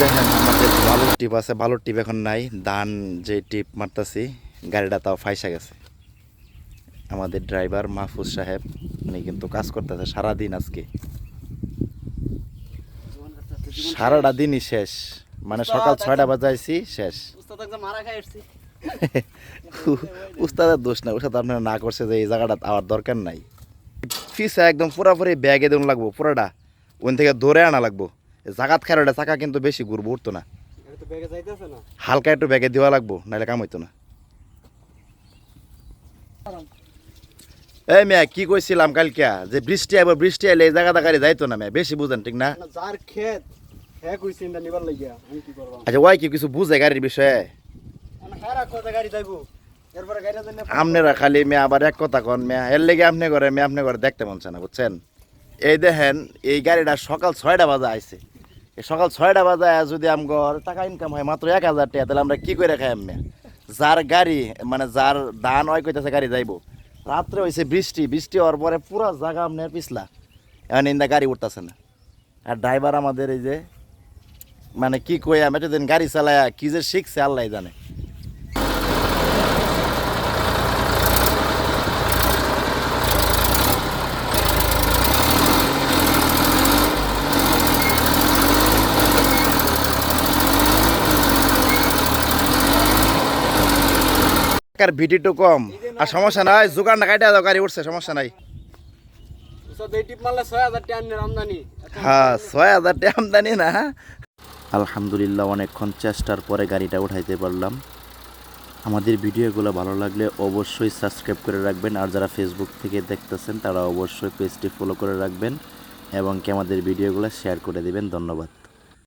দেখেন আমাদের বালুর টিপ আছে টিপ এখন নাই। ধান যে টিপ মারতাছি গাড়িটা তাও ফাইসা গেছে। আমাদের ড্রাইভার মাহফুজ সাহেব উনি কিন্তু কাজ করতেছে সারাদিন আজকে। সারাটা দিনই শেষ। মানে সকাল ছয়টা বাজাইছি শেষ। উস্তাদের দোষ না উস্তাদ আপনার না করছে যে এই জায়গাটা আবার দরকার নাই। ফিসা একদম পুরাপুরি ব্যাগে দেন লাগবো পুরাটা। ওখান থেকে ধরে আনা লাগবো। জাগাত খারোটা চাকা কিন্তু বেশি ঘুরবো উঠতো না। হালকা একটু ব্যাগে দেওয়া লাগবো নাহলে কাম হইতো না। এই মেয়া কি কইছিলাম কালকে? যে বৃষ্টি আইব বৃষ্টি আইলে এই জায়গাটা গাড়ি যাইতো না মেয়া বেশি বুঝেন ঠিক না? যার ক্ষেত আচ্ছা ওই কি কিছু বুঝে গাড়ির বিষয়ে? মানে আপনারা খালি মেয়ে আবার এক কথা কন মেয়া এর লেগে আপনি করে মেয়ে আপনি করে দেখতে মন চায় না বুঝছেন? এই দেখেন এই গাড়িটা সকাল ছয়টা বাজে আইছে সকাল ছয়টা বাজায় যদি আমগর টাকা ইনকাম হয় মাত্র এক হাজার টাকা, তাহলে আমরা কি করে খাই আমি যার গাড়ি মানে যার দান হয় কইতেছে গাড়ি যাইবো। রাত্রে হয়েছে বৃষ্টি বৃষ্টি হওয়ার পরে পুরো জায়গা আপনার পিছলা। এখন ইন্দা গাড়ি উঠতেছে না। আর ড্রাইভার আমাদের এই যে মানে কি কই আমি এতদিন গাড়ি চালায় কি যে শিখছে আল্লাহ জানে। টাকার ভিডিটো কম। আর সমস্যা নাই জোগান না কাটা দাও গাড়ি উঠছে সমস্যা নাই। উস্তাদ মারলে 6000 টাকা আমদানি। হ্যাঁ ছয় হাজার টাকা আমদানি না। আলহামদুলিল্লাহ অনেকক্ষণ চেষ্টার পরে গাড়িটা উঠাইতে পারলাম। আমাদের ভিডিওগুলো ভালো লাগলে অবশ্যই সাবস্ক্রাইব করে রাখবেন। আর যারা ফেসবুক থেকে দেখতেছেন তারা অবশ্যই পেজটি ফলো করে রাখবেন এবং কি আমাদের ভিডিওগুলো শেয়ার করে দেবেন। ধন্যবাদ।